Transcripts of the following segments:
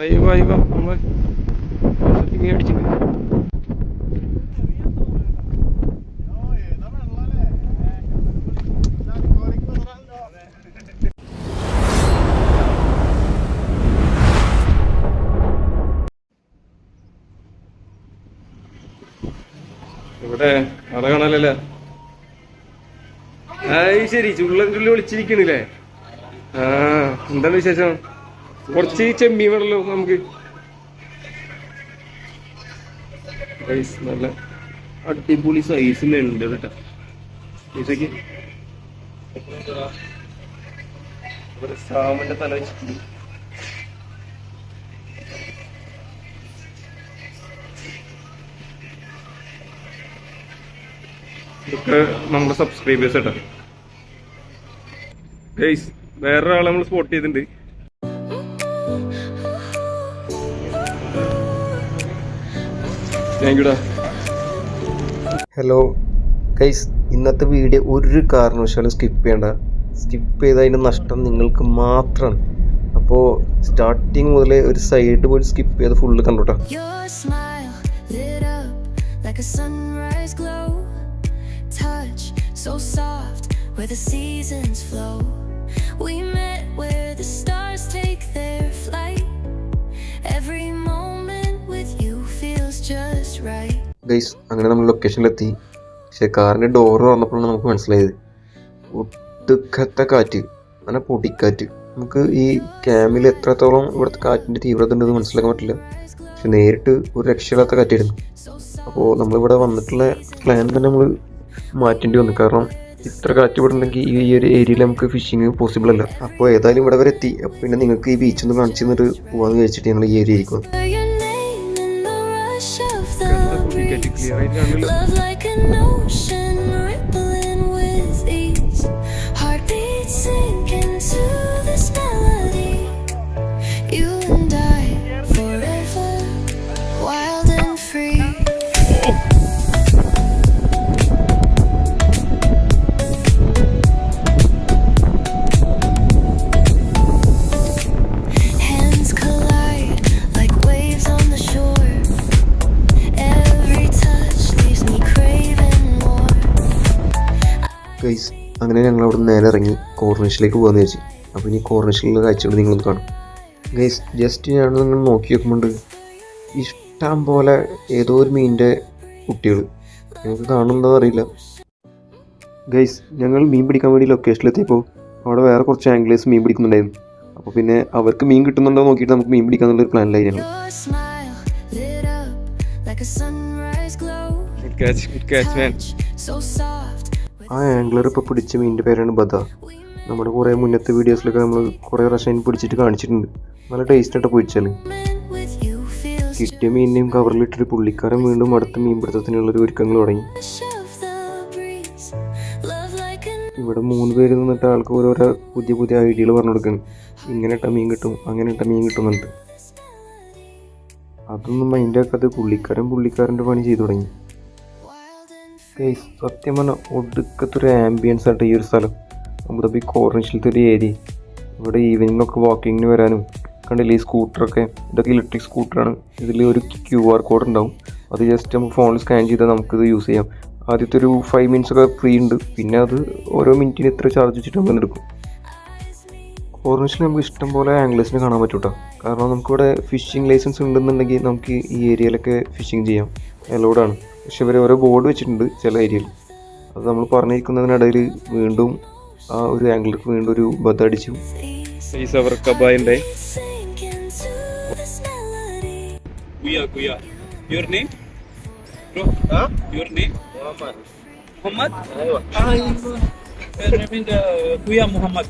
അയ്യോ അയ്യോ നമ്മൾ ഇങ്ങനെ അടിച്ചിട്ട്. ഇവിടെ ആളെ കാണാനല്ല ആയി ശരി ചുള്ളൻ ചുള്ളി വിളിച്ചിരിക്കണില്ലേ? ആ എന്താണ് വിശേഷം? കുറച്ച് ചെമ്മീൻ വേണല്ലോ നമുക്ക് Guys, നല്ല അടിപൊളി സൈസിലുണ്ട് കേട്ടോ. പൈസക്ക്. സാമന്റെ തല വെച്ചിട്ടുണ്ട്. ഇതൊക്കെ നമ്മുടെ സബ്സ്ക്രൈബേഴ്സ് കേട്ടോ. ഗൈസ് വേറൊരാളെ നമ്മൾ സ്പോട്ട് ചെയ്തിട്ടുണ്ട്. ഹലോ ഗൈസ് ഇന്നത്തെ വീഡിയോ ഒരു കാരണവശാലും സ്കിപ്പ് ചെയ്യണ്ട. സ്കിപ്പ് ചെയ്തതിന്റെ നഷ്ടം നിങ്ങൾക്ക് മാത്രമാണ് അപ്പോൾ സ്റ്റാർട്ടിങ് മുതലേ ഒരു സൈഡ് പോയി സ്കിപ്പ് ചെയ്ത് ഫുള്ള് കണ്ടോട്ടെ. ഗൈസ് അങ്ങനെ നമ്മൾ ലൊക്കേഷനിലെത്തി പക്ഷേ കാറിന്റെ ഡോർ തുറന്നപ്പോഴാണ് നമുക്ക് മനസ്സിലായത്. ഒട്ടുക്കത്തെ കാറ്റ്. അങ്ങനെ പൊടിക്കാറ്റ്. നമുക്ക് ഈ ക്യാമിൽ എത്രത്തോളം ഇവിടുത്തെ കാറ്റിന്റെ തീവ്രത ഉണ്ടെന്ന് മനസ്സിലാക്കാൻ പറ്റില്ല. പക്ഷെ നേരിട്ട് ഒരു രക്ഷയില്ലാത്ത കാറ്റായിരുന്നു. അപ്പോൾ നമ്മളിവിടെ വന്നിട്ടുള്ള പ്ലാൻ തന്നെ നമ്മൾ മാറ്റേണ്ടി വന്നു. കാരണം ഇത്ര കാറ്റ് ഇവിടെ ഉണ്ടെങ്കിൽ ഈ ഒരു ഏരിയയിൽ നമുക്ക് ഫിഷിങ് പോസിബിൾ അല്ല. അപ്പോൾ ഏതായാലും ഇവിടെ വരെ എത്തി. അപ്പോൾ പിന്നെ നിങ്ങൾക്ക് ഈ ബീച്ചൊന്ന് കാണിച്ചു തന്നിട്ട് പോകാമെന്ന് വിചാരിച്ചിട്ട് ഞങ്ങൾ ഈ ഏരിയ വന്നു. get it clear. Love like an ocean. Guys അങ്ങനെ ഞങ്ങൾ അവിടെ നിന്ന് നേരെ ഇറങ്ങി കോർണിഷിലേക്ക് പോകാമെന്ന് വെച്ച് അപ്പോൾ ഇനി കോർണിഷിലുള്ള കാഴ്ചകൾ നിങ്ങളൊന്ന് കാണും. ഗൈസ് ജസ്റ്റ് ഞാൻ നിങ്ങൾ നോക്കി നോക്കുമ്പോണ്ട് ഇഷ്ടം പോലെ ഏതോ ഒരു മീനിന്റെ കുട്ടികൾ നിങ്ങൾക്ക് കാണുന്നതോ അറിയില്ല. ഗൈസ് ഞങ്ങൾ മീൻ പിടിക്കാൻ വേണ്ടി ലൊക്കേഷനിലെത്തിയപ്പോൾ അവിടെ വേറെ കുറച്ച് ആംഗ്ലേഴ്സ് മീൻ പിടിക്കുന്നുണ്ടായിരുന്നു. അപ്പോൾ പിന്നെ അവർക്ക് മീൻ കിട്ടുന്നുണ്ടോ നോക്കിയിട്ട് നമുക്ക് മീൻ പിടിക്കാന്നുള്ളൊരു പ്ലാനിലായി ഞങ്ങൾ Good catch, good catch, Touch so soft. ആ ആംഗ്ലർ ഇപ്പോൾ പിടിച്ച മീനിന്റെ പേരാണ് ബദ. നമ്മുടെ കുറേ മുന്നത്തെ വീഡിയോസിലൊക്കെ നമ്മൾ കുറേ പ്രാവശ്യം പിടിച്ചിട്ട് കാണിച്ചിട്ടുണ്ട്. നല്ല ടേസ്റ്റായിട്ട് പൊരിച്ചാൽ കിട്ടിയ മീനിനെയും കവറിലിട്ടിട്ട് പുള്ളിക്കാരൻ വീണ്ടും അടുത്ത മീൻ പിടുത്തത്തിനുള്ളൊരു ഒരുക്കങ്ങൾ തുടങ്ങി. ഇവിടെ മൂന്ന് പേര് നിന്നിട്ട് ആൾക്ക് ഓരോരോ പുതിയ പുതിയ ഐഡിയകൾ പറഞ്ഞു കൊടുക്കണം. ഇങ്ങനെ ഇട്ട മീൻ കിട്ടും അങ്ങനെ ഇട്ട മീൻ കിട്ടുന്നുണ്ട് അതൊന്നും മൈൻഡാക്കാതെ പുള്ളിക്കാരൻ പുള്ളിക്കാരന്റെ പണി ചെയ്തു തുടങ്ങി. ഗൈസ് സത്യം പറഞ്ഞാൽ ഒടുക്കത്തൊരു ആംബിയൻസ് ആയിട്ട് ഈ ഒരു സ്ഥലം. അബുദാബി കോർണിഷിലത്തെ ഒരു ഏരിയ ഇവിടെ ഈവനിങ് ഒക്കെ വാക്കിങ്ങിന് വരാനും കണ്ടില്ലേ ഈ സ്കൂട്ടറൊക്കെ ഇതൊക്കെ ഇലക്ട്രിക് സ്കൂട്ടറാണ് ഇതിൽ ഒരു ക്യു ആർ കോഡ് ഉണ്ടാവും. അത് ജസ്റ്റ് നമുക്ക് ഫോണിൽ സ്കാൻ ചെയ്താൽ നമുക്കിത് യൂസ് ചെയ്യാം. ആദ്യത്തെ ഒരു ഫൈവ് മിനിറ്റ്സ് ഒക്കെ ഫ്രീ ഉണ്ട്. പിന്നെ അത് ഓരോ മിനിറ്റിന് എത്ര ചാർജ് വെച്ചിട്ട് നമ്മൾ എടുക്കും. കോർണിഷിൽ നമുക്ക് ഇഷ്ടം പോലെ ആംഗ്ലേഴ്സിനെ കാണാൻ പറ്റൂട്ടോ. കാരണം നമുക്കിവിടെ ഫിഷിംഗ് ലൈസൻസ് ഉണ്ടെന്നുണ്ടെങ്കിൽ നമുക്ക് ഈ ഏരിയയിലൊക്കെ ഫിഷിംഗ് ചെയ്യാം. അലൗഡാണ് പക്ഷെ ഇവർ ഓരോ ബോർഡ് വെച്ചിട്ടുണ്ട് ചില ഏരിയയിൽ അത് നമ്മൾ പറഞ്ഞിരിക്കുന്നതിനിടയിൽ വീണ്ടും ആ ഒരു ആംഗിൾക്ക് വീണ്ടും ഒരു ബദ അടിച്ചു കബായിന്റെ. Kuya, Kuya. Your name? Bro? Your name? Muhammad. Uh, uh, Muhammad.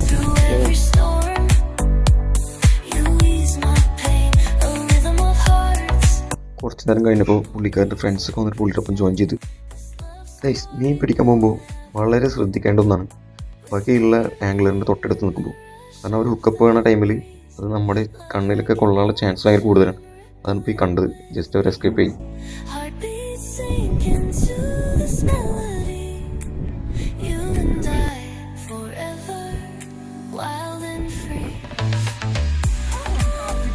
Through കുറച്ച് നേരം കഴിഞ്ഞപ്പോൾ പുള്ളിക്കാരന്റെ ഫ്രണ്ട്സൊക്കെ വന്നിട്ട് പുള്ളിയുടെ ജോയിൻ ചെയ്തു. ഗൈസ് മീൻ പിടിക്കാൻ പോകുമ്പോൾ വളരെ ശ്രദ്ധിക്കേണ്ട ഒന്നാണ്. ബാക്കിയുള്ള ആംഗ്ലറിന്റെ തൊട്ടടുത്ത് നിൽക്കുമ്പോൾ. കാരണം അവർ ഹുക്കപ്പ് വേണ ടൈമിൽ അത് നമ്മുടെ കണ്ണിലൊക്കെ കൊള്ളാനുള്ള ചാൻസ് ഭയങ്കര കൂടുതലാണ്. അതാണ് ഇപ്പോൾ ഈ കണ്ടത്. ജസ്റ്റ് അവർ എസ്കേപ്പ് ചെയ്യും.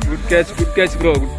Good catch, good catch, bro. അയ്യോ,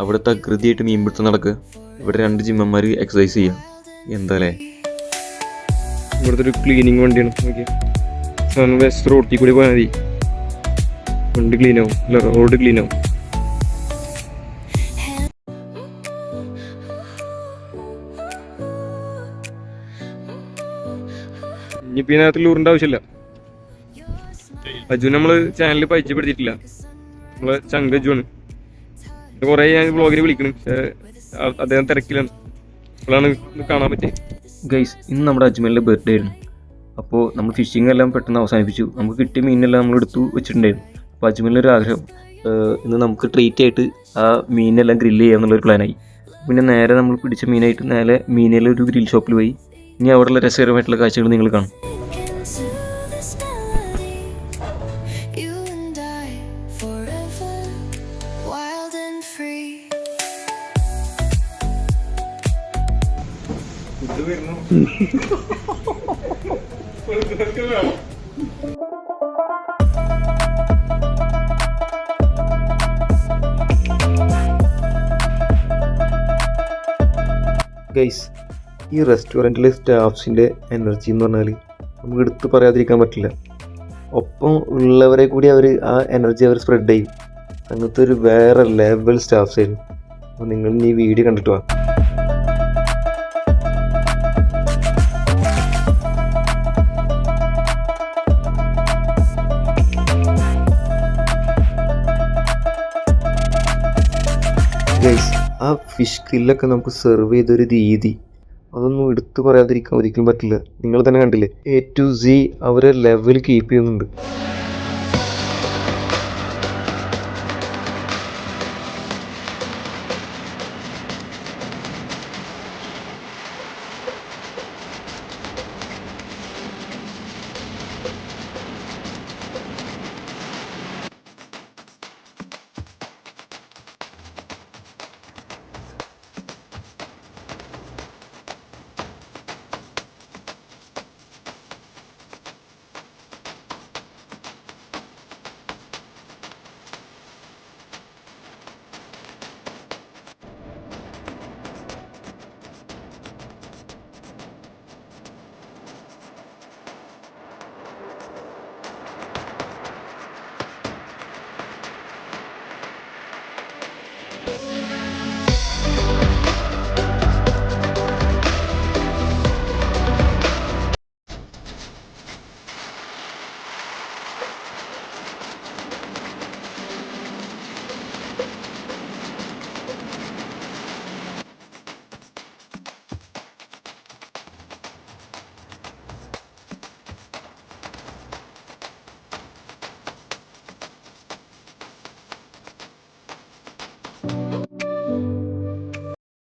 അവിടുത്തെ അകൃതിയായിട്ട് മീൻ പിടുത്തം നടക്കുക ഇവിടെ രണ്ട് ജിമ്മന്മാർ എക്സസൈസ് ചെയ്യാം. എന്താല്ലേ ഇവിടുത്തെ ഒരു ക്ലീനിങ് വണ്ടിയാണ്. നോക്കിയാ. സാധനം വെസ്റ്റ് റോട്ടിൽ കൂടി പോയാൽ മതി. വണ്ടി ക്ലീൻ ആവും. റോഡ് ക്ലീൻ ആവും. ഇനിയിപ്പോ നേരത്തിൽ ലൂറിന്റെ ആവശ്യമില്ല. അജു നമ്മൾ ചാനലിൽ പരിചയപ്പെടുത്തിയിട്ടില്ല. നമ്മളെ ചങ്കജുവാണ്. കുറെ ഞാൻ ബ്ലോഗിന് വിളിക്കണം അദ്ദേഹം തിരക്കിലാണ്. അപ്പോഴാണ് കാണാൻ പറ്റിയത് ഗൈസ് ഇന്ന് നമ്മുടെ അജ്മലിന്റെ ബർത്ത്ഡേ ആയിരുന്നു അപ്പോൾ നമ്മൾ ഫിഷിംഗ് എല്ലാം പെട്ടെന്ന് അവസാനിപ്പിച്ചു. നമുക്ക് കിട്ടിയ മീനെല്ലാം നമ്മൾ എടുത്തു വെച്ചിട്ടുണ്ടായിരുന്നു. അപ്പോൾ അജ്മലിനൊരു ആഗ്രഹം. ഇന്ന് നമുക്ക് ട്രീറ്റ് ആയിട്ട് ആ മീനെല്ലാം ഗ്രില്ല് ചെയ്യാമെന്നുള്ളൊരു പ്ലാനായി പിന്നെ നേരെ നമ്മൾ പിടിച്ച മീനായിട്ട് നേരെ മീനിലെ ഒരു ഗ്രിൽ ഷോപ്പിൽ പോയി. ഇനി അവിടെയുള്ള രസകരമായിട്ടുള്ള കാഴ്ചകൾ നിങ്ങൾ കാണും. ഗൈസ് ഈ റെസ്റ്റോറന്റിലെ സ്റ്റാഫ്സിന്റെ എനർജി എന്ന് പറഞ്ഞാൽ നമുക്ക് എടുത്ത് പറയാതിരിക്കാൻ പറ്റില്ല. ഒപ്പം ഉള്ളവരെ കൂടി അവർ ആ എനർജി അവർ സ്പ്രെഡ് ചെയ്യും. അങ്ങനത്തെ ഒരു വേറെ ലെവൽ സ്റ്റാഫ്സ് ആയിരുന്നു. അപ്പോൾ നിങ്ങൾ ഈ വീഡിയോ കണ്ടിട്ട് വാ. ആ ഫിഷ് ഗ്രില്ലൊക്കെ നമുക്ക് സെർവ് ചെയ്തൊരു രീതി. അതൊന്നും എടുത്തു പറയാതിരിക്കാൻ ഒരിക്കലും പറ്റില്ല. നിങ്ങൾ തന്നെ കണ്ടില്ലേ? എ ടു സി അവരെ ലെവൽ കീപ്പ് ചെയ്യുന്നുണ്ട്.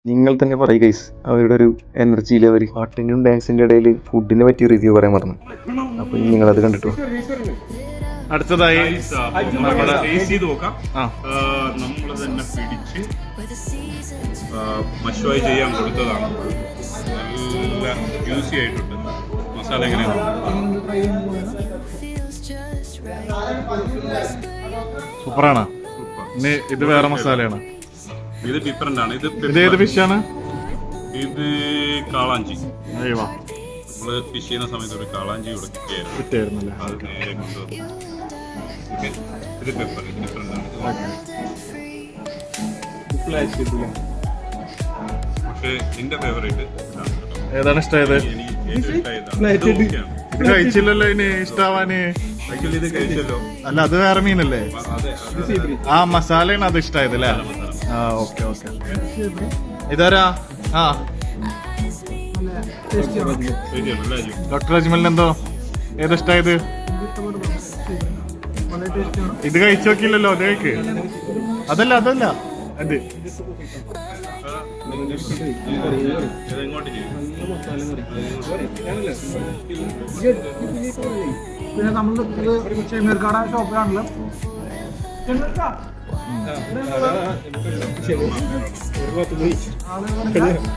നിങ്ങൾ തന്നെ പറയും ഗൈസ് അവരുടെ ഒരു എനർജി ലെവൽ പാട്ടിനും ഡാൻസിന്റെ ഇടയിൽ ഫുഡിനെ പറ്റി റിവ്യൂ പറയാൻ മറന്നു. അപ്പോൾ അത് കണ്ടിട്ടു. അടുത്തതായി നമ്മൾ തന്നെ പിടിച്ച് മഷുവായി ചെയ്യാൻ കൊടുത്തതാണ്. നല്ല ജ്യൂസി ആയിട്ടുണ്ട്. മസാല എങ്ങനെയാണ്. സൂപ്പറാണ്. ഇനി ഇത് വേറെ മസാലയാണ്. ഇത് ഡിഫറെന്റ് ആണ്. ഇത് ഇത് ഏത് ഫിഷാണ് ഇത് കാളാഞ്ചി. അയ്യോ. നമ്മൾ ഫിഷ് ചെയ്യുന്ന സമയത്ത് ഒരു കാളാഞ്ചി ഇവിടെ കിട്ടിയായിരുന്നു. കിട്ടായിരുന്നല്ലേ അത് നേരെ കൊണ്ടുവന്നു. ഓക്കെ. ഇത് പെപ്പർ ഇത് ഡിഫറെന്റ് ആണ്. പക്ഷേ എന്റെ ഫേവറേറ്റ് ഇതാണ് കേട്ടോ. ഏതാണ് ഇഷ്ടമായത്? എനിക്ക് ഏറ്റവും ഇഷ്ടമായതാണ് ഇത് ഓക്കെയാണ് ഇത് കഴിച്ചില്ലല്ലോ ഇനി ഇഷ്ടാവാന്. ആക്ച്വലി ഇത് കഴിച്ചല്ലോ. അല്ല അത് വേറെ മീനല്ലേ? അതെ അതെ. ആ മസാലയാണ് അത് ഇഷ്ടമായത് അല്ലേ? ആ ഓക്കെ ഓക്കെ. ഇതാരാ? ആ. ഡോക്ടർ അജ്മലിന് എന്തോ? ഏതിഷ്ടായത് ഇത് കഴിച്ചു നോക്കിയില്ലല്ലോ അതേക്ക് കഴിക്ക്. അതല്ല അതല്ല. അത്. പിന്നെ നമ്മൾ ഷെമീർക്കാട ഷോപ്പിലാണല്ലോ. Irvatı bu hiç.